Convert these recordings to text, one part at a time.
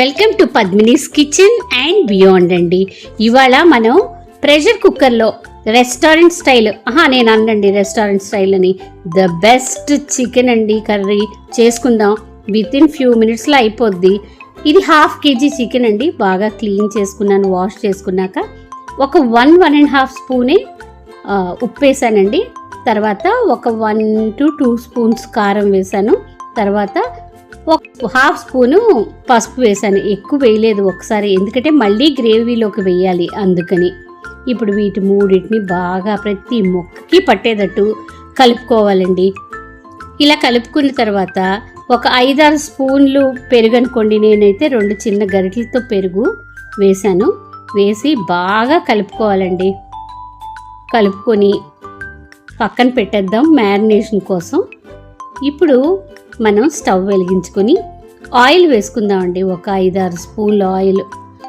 Welcome to Padmini's kitchen and beyond అండి. ఇవాళ మనం ప్రెషర్ కుక్కర్లో రెస్టారెంట్ స్టైల్ ఆహా నేను అనండి రెస్టారెంట్ స్టైల్ అని ద బెస్ట్ చికెన్ అండి కర్రీ చేసుకుందాం. విత్ ఇన్ ఫ్యూ మినిట్స్లో అయిపోద్ది. ఇది హాఫ్ కేజీ చికెన్ అండి. బాగా క్లీన్ చేసుకున్నాను వాష్ చేసుకున్నాక ఒక వన్ వన్ అండ్ హాఫ్ స్పూనే ఉప్పు వేసానండి తర్వాత ఒక వన్ టు టూ స్పూన్స్ కారం వేసాను తర్వాత ఒక హాఫ్ స్పూను పసుపు వేసాను ఎక్కువ వేయలేదు ఒకసారి ఎందుకంటే మళ్ళీ గ్రేవీలోకి వేయాలి అందుకని. ఇప్పుడు వీటి మూడింటిని బాగా ప్రతి మొక్కకి పట్టేటట్టు కలుపుకోవాలండి. ఇలా కలుపుకున్న తర్వాత ఒక ఐదారు స్పూన్లు పెరుగు అనుకోండి. నేనైతే రెండు చిన్న గరిటలతో పెరుగు వేసాను వేసి బాగా కలుపుకోవాలండి. కలుపుకొని పక్కన పెట్టేద్దాం మ్యారినేషన్ కోసం. ఇప్పుడు మనం స్టవ్ వెలిగించుకొని ఆయిల్ వేసుకుందామండి. ఒక ఐదారు స్పూన్ల ఆయిల్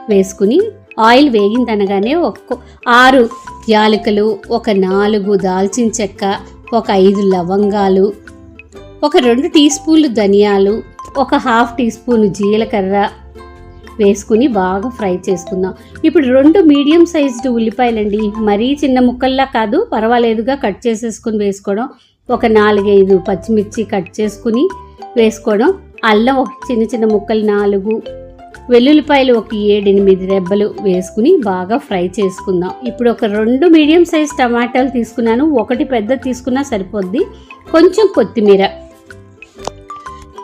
వేసుకుని ఆయిల్ వేగిందనగానే ఒక్క ఆరు యాలకులు ఒక నాలుగు దాల్చిన చెక్క ఒక ఐదు లవంగాలు ఒక రెండు టీ స్పూన్లు ధనియాలు ఒక హాఫ్ టీ స్పూన్ జీలకర్ర వేసుకుని బాగా ఫ్రై చేసుకుందాం. ఇప్పుడు రెండు మీడియం సైజ్డ్ ఉల్లిపాయలండి. మరీ చిన్న ముక్కల్లా కాదు పర్వాలేదుగా కట్ చేసేసుకుని వేసుకోవడం. ఒక నాలుగైదు పచ్చిమిర్చి కట్ చేసుకుని వేసుకోవడం. అల్లం ఒక చిన్న చిన్న ముక్కలు నాలుగు. వెల్లుల్లిపాయలు ఒక ఏడెనిమిది రెబ్బలు వేసుకుని బాగా ఫ్రై చేసుకుందాం. ఇప్పుడు ఒక రెండు మీడియం సైజ్ టమాటాలు తీసుకున్నాను. ఒకటి పెద్ద తీసుకున్నా సరిపోద్ది. కొంచెం కొత్తిమీర.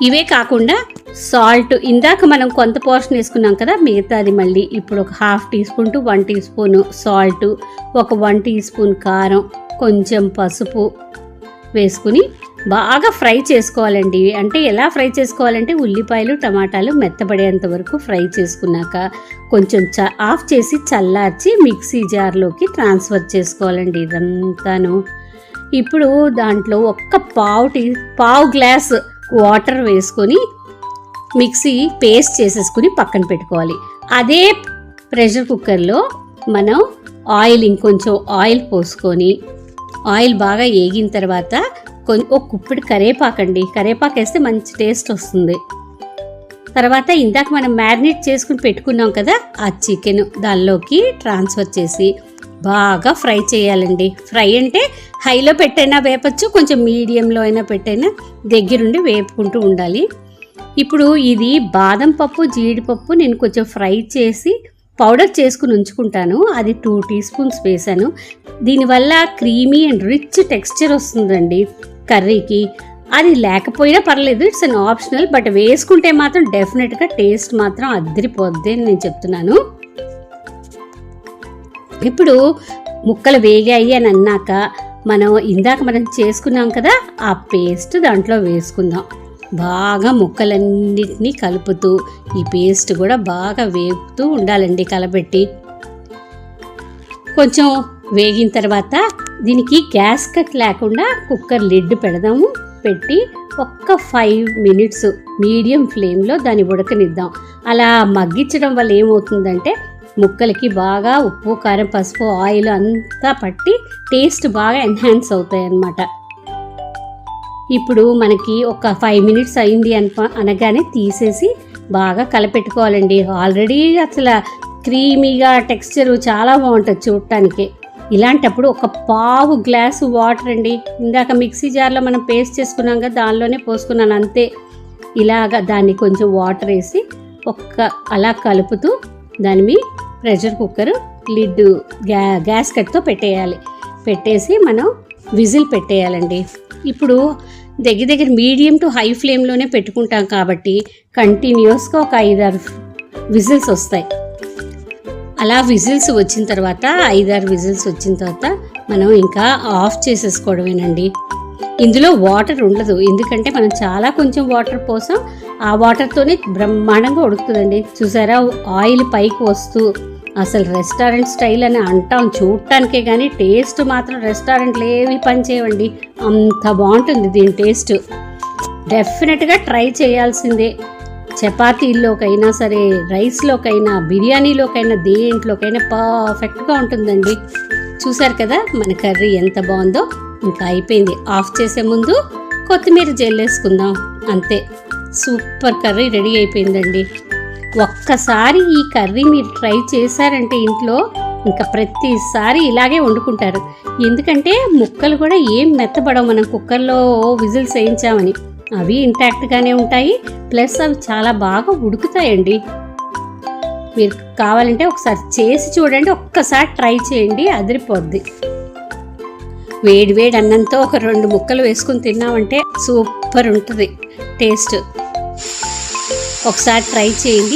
ఇవే కాకుండా సాల్ట్. ఇందాక మనం కొంత పోర్షన్ వేసుకున్నాం కదా మిగతాది మళ్ళీ ఇప్పుడు ఒక half teaspoon to one teaspoon salt ఒక వన్ టీ స్పూన్ కారం కొంచెం పసుపు వేసుకుని బాగా ఫ్రై చేసుకోవాలండి. అంటే ఎలా ఫ్రై చేసుకోవాలంటే ఉల్లిపాయలు టమాటాలు మెత్తబడేంత వరకు ఫ్రై చేసుకున్నాక కొంచెం చ ఆఫ్ చేసి చల్లార్చి మిక్సీ జార్లోకి ట్రాన్స్ఫర్ చేసుకోవాలండి ఇదంతాను. ఇప్పుడు దాంట్లో ఒక్క పావు టీ పావు గ్లాస్ వాటర్ వేసుకొని మిక్సీ పేస్ట్ చేసేసుకుని పక్కన పెట్టుకోవాలి. అదే ప్రెషర్ కుక్కర్లో మనం ఆయిల్ ఇంకొంచెం ఆయిల్ పోసుకొని ఆయిల్ బాగా ఏగిన తర్వాత కొం ఒక కుప్పిడి కరేపాకండి. కరేపాకు వేస్తే మంచి టేస్ట్ వస్తుంది. తర్వాత ఇందాక మనం మ్యారినేట్ చేసుకుని పెట్టుకున్నాం కదా ఆ చికెన్ దానిలోకి ట్రాన్స్ఫర్ చేసి బాగా ఫ్రై చేయాలండి. ఫ్రై అంటే హైలో పెట్టైనా వేపచ్చు కొంచెం మీడియంలో అయినా పెట్టైనా దగ్గరుండి వేపుకుంటూ ఉండాలి. ఇప్పుడు ఇది బాదం పప్పు జీడిపప్పు నేను కొంచెం ఫ్రై చేసి పౌడర్ చేసుకుని ఉంచుకుంటాను. అది టూ టీ స్పూన్స్ వేసాను. దీనివల్ల క్రీమీ అండ్ రిచ్ టెక్స్చర్ వస్తుందండి కర్రీకి. అది లేకపోయినా పర్లేదు ఇట్స్ అన్ ఆప్షనల్ బట్ వేసుకుంటే మాత్రం డెఫినెట్గా టేస్ట్ మాత్రం అద్దరిపోద్ది అని నేను చెప్తున్నాను. ఇప్పుడు ముక్కలు వేగాయి అని అన్నాక మనం ఇందాక మనం చేసుకున్నాం కదా ఆ పేస్ట్ దాంట్లో వేసుకుందాం. బాగా ముక్కలన్నిటినీ కలుపుతూ ఈ పేస్ట్ కూడా బాగా వేగుతూ ఉండాలండి కలబెట్టి కొంచెం వేగిన తర్వాత దీనికి గ్యాస్ కట్ లేకుండా కుక్కర్ లిడ్ పెడదాము. పెట్టి ఒక్క ఫైవ్ మినిట్స్ మీడియం ఫ్లేమ్లో దాన్ని ఉడకనిద్దాం. అలా మగ్గించడం వల్ల ఏమవుతుందంటే ముక్కలకి బాగా ఉప్పు కారం పసుపు ఆయిల్ అంతా పట్టి టేస్ట్ బాగా ఎన్హాన్స్ అవుతాయి అన్నమాట ఇప్పుడు మనకి ఒక ఫైవ్ మినిట్స్ అయింది అన అనగానే తీసేసి బాగా కలపెట్టుకోవాలండి. ఆల్రెడీ అసలు క్రీమీగా టెక్స్చర్ చాలా బాగుంటుంది చూడటానికి. ఇలాంటప్పుడు ఒక పావు గ్లాసు వాటర్ అండి. ఇందాక మిక్సీ జార్లో మనం పేస్ట్ చేసుకున్నాం కదా దానిలోనే పోసుకున్నాను అంతే. ఇలాగ దాన్ని కొంచెం వాటర్ వేసి ఒక్క అలా కలుపుతూ దాని మీ ప్రెషర్ కుక్కర్ లిడ్ గ్యా గ్యాస్ కట్తో పెట్టేయాలి. పెట్టేసి మనం విజిల్ పెట్టేయాలండి. ఇప్పుడు దగ్గర దగ్గర మీడియం టు హై ఫ్లేమ్లోనే పెట్టుకుంటాం కాబట్టి కంటిన్యూస్గా ఒక ఐదారు విజిల్స్ వస్తాయి. అలా విజిల్స్ వచ్చిన తర్వాత ఐదారు విజిల్స్ వచ్చిన తర్వాత మనం ఇంకా ఆఫ్ చేసేసుకోవడమేనండి. ఇందులో వాటర్ ఉండదు. ఎందుకంటే మనం చాలా కొంచెం వాటర్ పోసాం. ఆ వాటర్తోనే బ్రహ్మాండంగా ఉడుకుతుందండి. చూసారా? ఆయిల్ పైకి వస్తూ అసలు రెస్టారెంట్ స్టైల్ అని అంటాం చూడటానికే కానీ టేస్ట్ మాత్రం రెస్టారెంట్లు ఏవి పని చేయవండి. అంత బాగుంటుంది దీని టేస్ట్. డెఫినెట్గా ట్రై చేయాల్సిందే. చపాతీల్లోకైనా సరే రైస్లోకైనా బిర్యానీలోకైనా దేంట్లోకైనా పర్ఫెక్ట్గా ఉంటుందండి. చూసారు కదా మన కర్రీ ఎంత బాగుందో. ఇంకా అయిపోయింది. ఆఫ్ చేసే ముందు కొత్తిమీర జల్లేసుకుందాం అంతే. సూపర్ కర్రీ రెడీ అయిపోయిందండి. ఒక్కసారి ఈ కర్రీ మీరు ట్రై చేశారంటే ఇంట్లో ఇంకా ప్రతిసారి ఇలాగే వండుకుంటారు. ఎందుకంటే ముక్కలు కూడా ఏం మెత్తబడవు. మనం కుక్కర్లో విజిల్స్ వేయించామని. అవి ఇంటాక్ట్గానే ఉంటాయి. ప్లస్ అవి చాలా బాగా ఉడుకుతాయండి. మీరు కావాలంటే ఒకసారి చేసి చూడండి. ఒక్కసారి ట్రై చేయండి. అదిరిపోద్ది. వేడి వేడి అన్నంతో ఒక రెండు ముక్కలు వేసుకుని తిన్నామంటే సూపర్ ఉంటుంది. టేస్ట్. ఒకసారి ట్రై చేయండి.